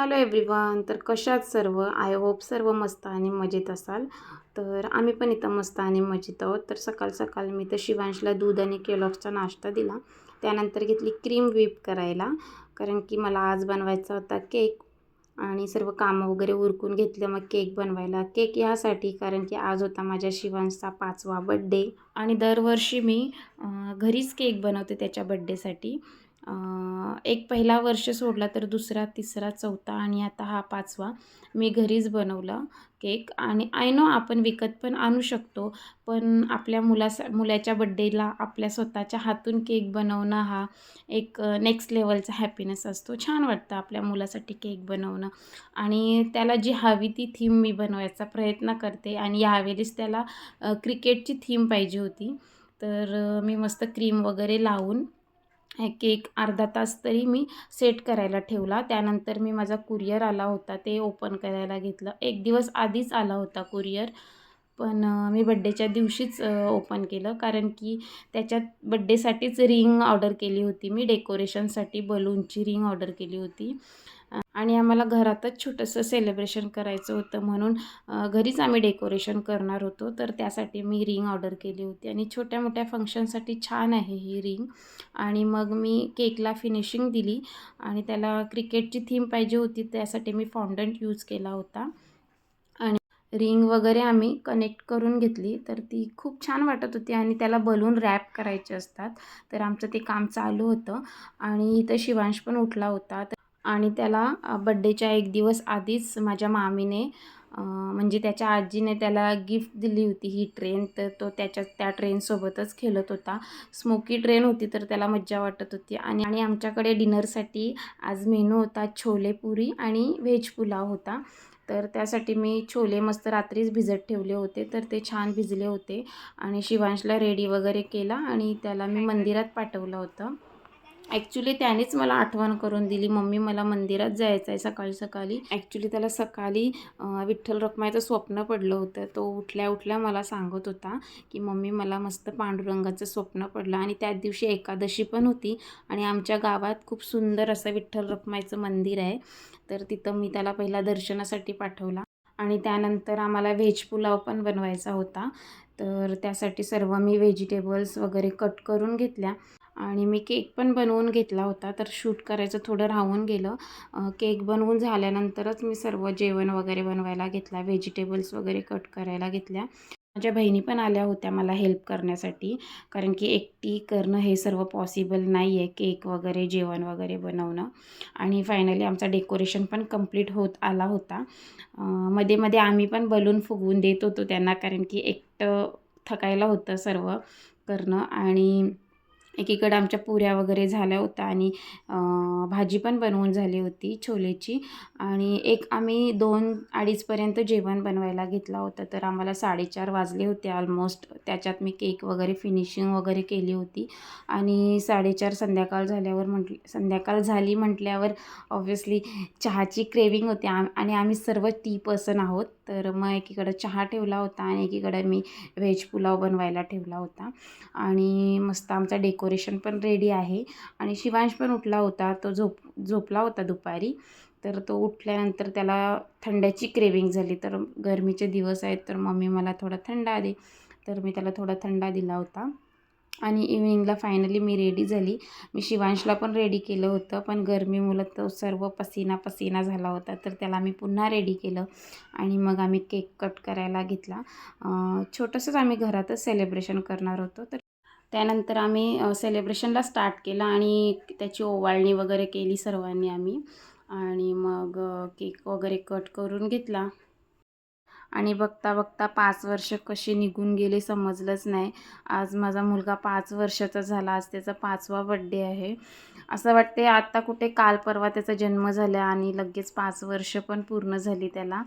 Hello everyone तर कशात सर्व? आय होप सर्व मस्त आणि मजेत असाल. तर आम्ही पण इथं मस्त आणि मजेत आहोत. तर सकाळ सकाळ मी तर शिवांशला दूध आणि केलॉक्सचा नाश्ता दिला. त्यानंतर घेतली क्रीम व्हीप करायला. कारण की मला आज बनवायचा होता केक आणि सर्व कामं वगैरे उरकून घेतलं. मग केक बनवायला. केक यासाठी कारण की आज होता माझ्या शिवांशचा पाचवा बड्डे आणि दरवर्षी मी घरीच केक बनवते त्याच्या बड्डेसाठी एक पहिला वर्ष सोडला तर दुसरा तिसरा चौथा आणि आता हा पाचवा. मी घरीच बनवला केक आणि आय नो आपण विकत पण आणू शकतो पण आपल्या मुलासा मुलाच्या बड्डेला आपल्या स्वतःच्या हातून केक बनवणं हा एक नेक्स्ट लेवलचा हॅपीनेस असतो. छान वाटतं आपल्या मुलासाठी केक बनवणं आणि त्याला जी हवी ती थीम मी बनवायचा प्रयत्न करते आणि यावेळेस त्याला क्रिकेटची थीम पाहिजे होती. तर मी मस्त क्रीम वगैरे लावून केक अर्धा तास तरी मी सेट करायला ठेवला. त्यानंतर मी माझा कुरिअर आला होता ते ओपन करायला घेतलं. एक दिवस आधीच आला होता कुरिअर पण मी बड्डेच्या दिवशीच ओपन केलं. कारण की त्याच्यात बड्डेसाठीच रिंग ऑर्डर केली होती मी. डेकोरेशनसाठी बलूनची रिंग ऑर्डर केली होती. आणि आम्हाला घरातच छोटंसं सेलिब्रेशन करायचं होतं म्हणून घरीच आम्ही डेकोरेशन करणार होतो. तर त्यासाठी मी रिंग ऑर्डर केली होती आणि छोट्या मोठ्या फंक्शनसाठी छान आहे ही रिंग आणि मग मी केकला फिनिशिंग दिली आणि त्याला क्रिकेटची थीम पाहिजे होती त्यासाठी मी फॉन्डंट यूज केला होता. आणि रिंग वगैरे आम्ही कनेक्ट करून घेतली. तर ती खूप छान वाटत होती आणि त्याला बलून रॅप करायचे असतात. तर आमचं ते काम चालू होतं आणि इथं शिवांश पण उठला होता. तर आणि त्याला बड्डेच्या एक दिवस आधीच माझ्या मामीने म्हणजे त्याच्या आजीने त्याला गिफ्ट दिली होती ही ट्रेन तर तो त्याच्या त्या ट्रेनसोबतच खेळत होता. स्मोकी ट्रेन होती तर त्याला मज्जा वाटत होती. आणि आणि आमच्याकडे डिनरसाठी आज मेनू होता छोले पुरी आणि व्हेज पुलाव होता. तर त्यासाठी मी छोले मस्त रात्रीच भिजत ठेवले होते. तर ते छान भिजले होते. आणि शिवांशला रेडी वगैरे केला आणि त्याला मी मंदिरात पाठवलं होतं. ॲक्च्युली त्यानेच मला आठवण करून दिली. मम्मी मला मंदिरात जायचं आहे सकाळी सकाळी. ॲक्च्युली त्याला सकाळी विठ्ठल रखमायचं स्वप्न पडलं होतं. तो उठल्या उठल्या मला सांगत होता की मम्मी मला मस्त पांडुरंगाचं स्वप्न पडलं. आणि त्याच दिवशी एकादशी पण होती. आणि आमच्या गावात खूप सुंदर असं विठ्ठल रखमायचं मंदिर आहे. तर तिथं मी त्याला पहिला दर्शनासाठी पाठवला. आणि त्यानंतर आम्हाला व्हेज पुलाव पण बनवायचा होता. तर त्यासाठी सर्व मी व्हेजिटेबल्स वगैरे कट करून घेतल्या. आणि मी केक पण बनवून घेतला होता तर शूट करायचं थोडं राहून गेलं. केक बनवून झाल्यानंतरच मी सर्व जेवण वगैरे बनवायला घेतला व्हेजिटेबल्स वगैरे कट करायला घेतल्या. माझ्या बहिणी पण आल्या होत्या मला हेल्प करण्यासाठी कारण की एकटी करणं हे सर्व पॉसिबल नाही आहे केक वगैरे जेवण वगैरे बनवणं. आणि फायनली आमचा डेकोरेशन पण कंप्लीट होत आला होता. मध्ये मध्ये आम्ही पण बलून फुगवून देत होतो त्यांना कारण की एकटं थकायला होतं सर्व करणं. आणि एकीकडं आमच्या पुऱ्या वगैरे झाल्या होत्या आणि भाजी पण बनवून झाली होती छोलेची. आणि एक आम्ही दोन अडीचपर्यंत जेवण बनवायला घेतला होता तर आम्हाला साडेचार वाजले होते ऑलमोस्ट त्याच्यात मी केक वगैरे फिनिशिंग वगैरे केली होती. आणि साडेचार संध्याकाळ झाल्यावर म्हटल संध्याकाळ झाली म्हटल्यावर ऑब्व्हियसली चहाची क्रेविंग होती. आम आणि आम्ही सर्व टी पर्सन आहोत. तर मग एकीकडं चहा ठेवला होता आणि एकीकडं मी व्हेज पुलाव बनवायला ठेवला होता. आणि मस्त आमचा डेकोरेशन पण रेडी आहे. आणि शिवांश पण उठला होता. तो झोप झोपला होता दुपारी. तर तो उठल्यानंतर त्याला थंड्याची क्रेविंग झाली. तर गरमीचे दिवस आहेत. तर मम्मी मला थोडा थंडा दे. तर मी त्याला थोडा थंडा दिला होता. आणि इव्हिनिंगला फायनली मी रेडी झाली. मी शिवांशला पण रेडी केलं होतं पण गरमीमुळं तो सर्व पसीना पसीना झाला होता तर त्याला मी पुन्हा रेडी केलं आणि मग आम्ही केक कट करायला घेतला. छोटंसंच आम्ही घरातच सेलिब्रेशन करणार होतो. तर त्यानंतर आम्ही सेलिब्रेशनला स्टार्ट केलं आणि त्याची ओवाळणी वगैरे केली सर्वांनी आम्ही. आणि मग केक वगैरे कट करून घेतला. आणि बघता बघता पाच वर्ष कसे निघून गेले समजलंच नाही. आज माझा मुलगा पाच वर्षाचा झाला आज त्याचा पाचवा बड्डे आहे. असं वाटते आत्ता कुठे काल परवा त्याचा जन्म झाला आणि लगेच पाच वर्ष पण पूर्ण झाली त्याला.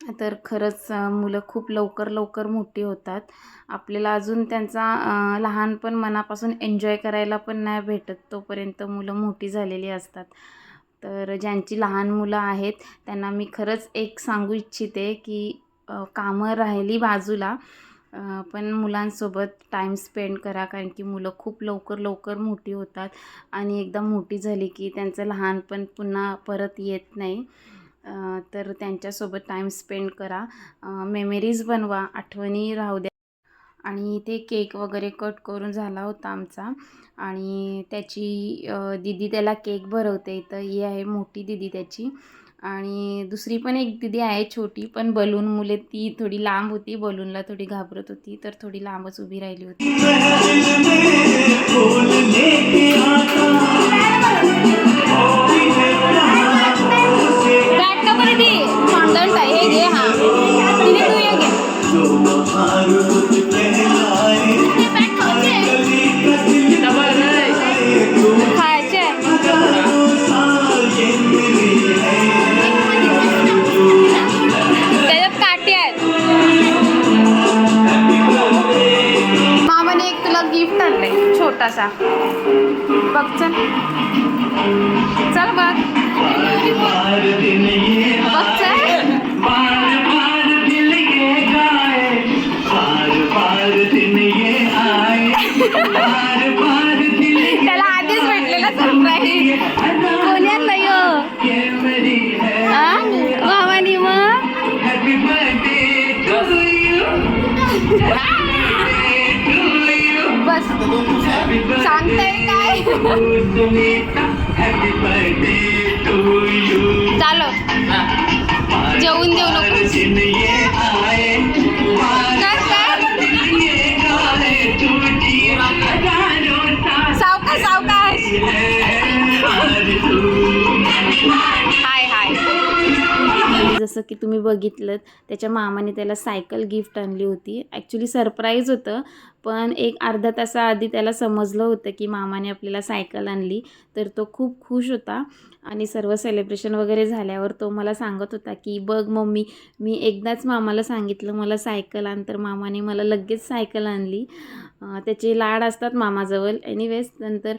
तर खरंच मुलं खूप लवकर लवकर मोठी होतात. आपल्याला अजून त्यांचा लहानपण मनापासून एन्जॉय करायला पण नाही भेटत तोपर्यंत मुलं मोठी झालेली असतात. तर ज्यांची लहान मुलं आहेत त्यांना मी खरंच एक सांगू इच्छिते की कामं राहिली बाजूला पण मुलांसोबत टाईम स्पेंड करा कारण की मुलं खूप लवकर लवकर मोठी होतात आणि एकदा मोठी झाली की त्यांचं लहानपण पुन्हा परत येत नाही. तर त्यांच्यासोबत टाईम स्पेंड करा. मेमरीज बनवा आठवणी राहू द्या. आणि इथे केक वगैरे कट करून झाला होता आमचा. आणि त्याची दीदी त्याला केक भरवते. इथं ही आहे मोठी दीदी त्याची. आणि दुसरी पण एक दीदी आहे छोटी पण बलून मुले ती थोडी लांब होती. बलूनला थोडी घाबरत होती तर थोडी लांबच उभी राहिली होती. असा. बघ चल. चल बघ. सांगताय काय चालो जेवून देऊ नको कर कर सावकाश जसं की तुम्ही बघितलं त्याच्या मामाने त्याला सायकल गिफ्ट आणली होती. ॲक्च्युली सरप्राईज होतं पण एक अर्धा तासाआधी त्याला समजलं होतं की मामाने आपल्याला सायकल आणली तर तो खूप खुश होता. आणि सर्व सेलिब्रेशन वगैरे झाल्यावर तो मला सांगत होता की बघ मम्मी मी एकदाच मामाला सांगितलं मला सायकल आण. तर मामाने मला लगेच सायकल आणली. त्याचे लाड असतात मामाजवळ. एनिवेज नंतर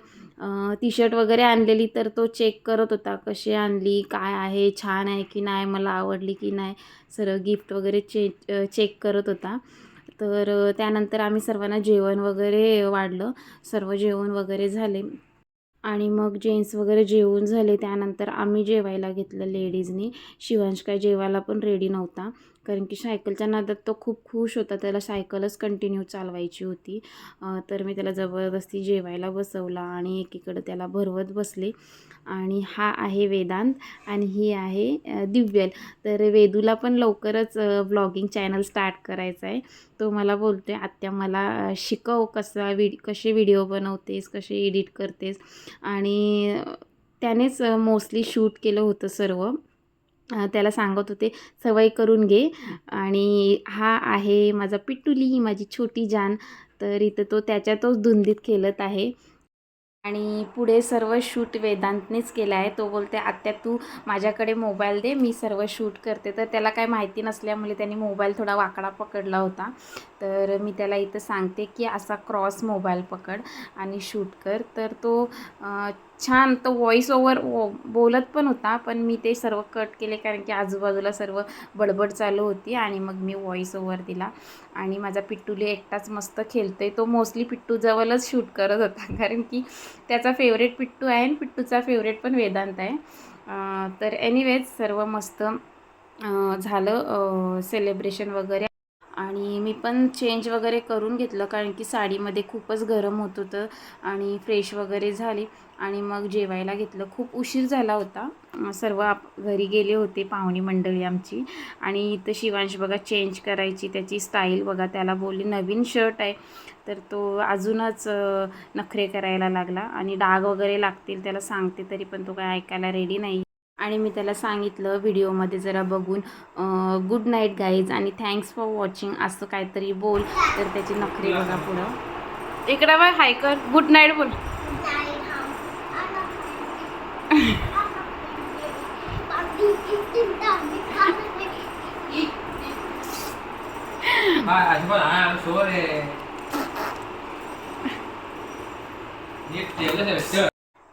टी शर्ट वगैरे आणलेली तर तो चेक करत होता कशी आणली काय आहे छान आहे की नाही मला आवडली की नाही सर गिफ्ट वगैरे चे चेक करत होता. तर त्यानंतर आम्ही सर्वांना जेवण वगैरे वाढलं. सर्व जेवण वगैरे झाले. आणि मग जेंट्स वगैरे जेवून झाले त्यानंतर आम्ही जेवायला घेतलं लेडीजनी. शिवांश काय जेवायला पण रेडी नव्हता. कारण की सायकलच्या नादात तो खूप खुश होता. त्याला सायकलच कंटिन्यू चालवायची होती. तर मी त्याला जबरदस्ती जेवायला बसवला आणि एकीकडं त्याला भरवत बसले. आणि हा आहे वेदांत आणि ही आहे दिव्यल. तर वेदूला पण लवकरच ब्लॉगिंग चॅनल स्टार्ट करायचा आहे. तो मला बोलतो आहे आत्या मला शिकव कसा विड कसे व्हिडिओ बनवतेस कसे एडिट करतेस? आणि त्यानेच मोस्टली शूट केलं होतं सर्व. त्याला सांगत होते सवय करून घे. आणि हा आहे माझा पिट्टुली ही माझी छोटी जान. तर इथं तो त्याच्यातच धुंदीत खेळत आहे. आणि पुढे सर्व शूट वेदांतनेच केलं आहे. तो बोलते आत्या तू माझ्याकडे मोबाईल दे मी सर्व शूट करते. तर त्याला काय माहिती नसल्यामुळे त्यांनी मोबाईल थोडा वाकडा पकडला होता. तर मी त्याला इथं सांगते की असा क्रॉस मोबाईल पकड आणि शूट कर. तर तो छान तो व्हॉईस ओवर बोलत पण होता पण मी ते सर्व कट केले कारण की आजूबाजूला सर्व बडबड चालू होती आणि मग मी व्हॉईस ओवर दिला. आणि माझा पिट्टूले एकटाच मस्त खेळतोय. तो मोस्टली पिट्टूजवळच शूट करत होता. कारण की त्याचा फेवरेट पिट्टू आहे आणि पिट्टूचा फेवरेट पण वेदांत आहे. तर एनिवेज सर्व मस्त झालं सेलिब्रेशन वगैरे. आणि मी पण चेंज वगैरे करून घेतलं कारण की साडीमध्ये खूपच गरम होत होतं आणि फ्रेश वगैरे झाली. आणि मग जेवायला घेतलं. खूप उशीर झाला होता. सर्व आप घरी गेले होते पाहुणी मंडळी आमची. आणि इथं शिवांश बघा चेंज करायची त्याची स्टाईल बघा. त्याला बोलली नवीन शर्ट आहे. तर तो अजूनच नखरे करायला लागला. आणि डाग वगैरे लागतील त्याला सांगते तरी पण तो काय ऐकायला रेडी नाही. आणि मी त्याला सांगितलं व्हिडिओमध्ये जरा बघून गुड नाईट गाईज आणि थँक्स फॉर वॉचिंग असं काहीतरी बोल तर त्याची नखरी बघा पुढं. इकडं बघ हाय कर. गुड नाईट बोल.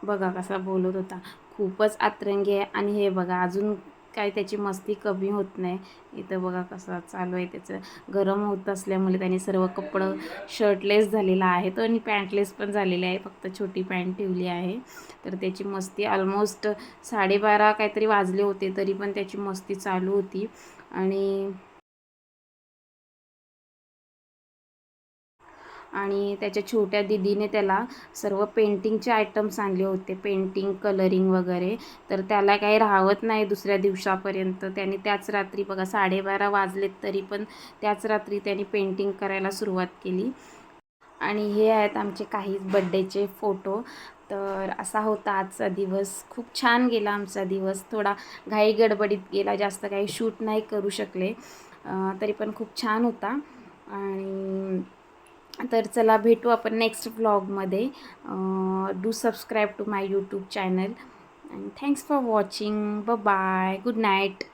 बघा कसा बोलत होता. खूपच आतरंगी आहे आणि हे बघा अजून काय त्याची मस्ती कमी होत नाही. इथं बघा कसं चालू आहे त्याचं. गरम होत असल्यामुळे त्याने सर्व कपडं शर्टलेस झालेला आहे. तो आणि पॅन्टलेस पण झालेले आहे. फक्त छोटी पॅन्ट ठेवली आहे. तर त्याची मस्ती ऑलमोस्ट साडेबारा काहीतरी वाजले होते तरी पण त्याची मस्ती चालू होती. आणि आणि त्याच्या छोट्या दिदीने त्याला सर्व पेंटिंगचे आयटम्स आणले होते पेंटिंग कलरिंग वगैरे. तर त्याला काही राहत नाही दुसऱ्या दिवसापर्यंत. त्याने त्याच रात्री बघा साडेबारा वाजलेत तरी पण त्याच रात्री त्याने पेंटिंग करायला सुरुवात केली. आणि हे आहेत आमचे काही बड्डेचे फोटो तर असा होता आजचा दिवस. खूप छान गेला आमचा दिवस. थोडा घाई गडबडीत गेला. जास्त काही शूट नाही करू शकले. तरी पण खूप छान होता. आणि तर चला भेटू आपण next व्लॉगमध्ये do subscribe to my YouTube channel and thanks for watching ब बाय गुड नाईट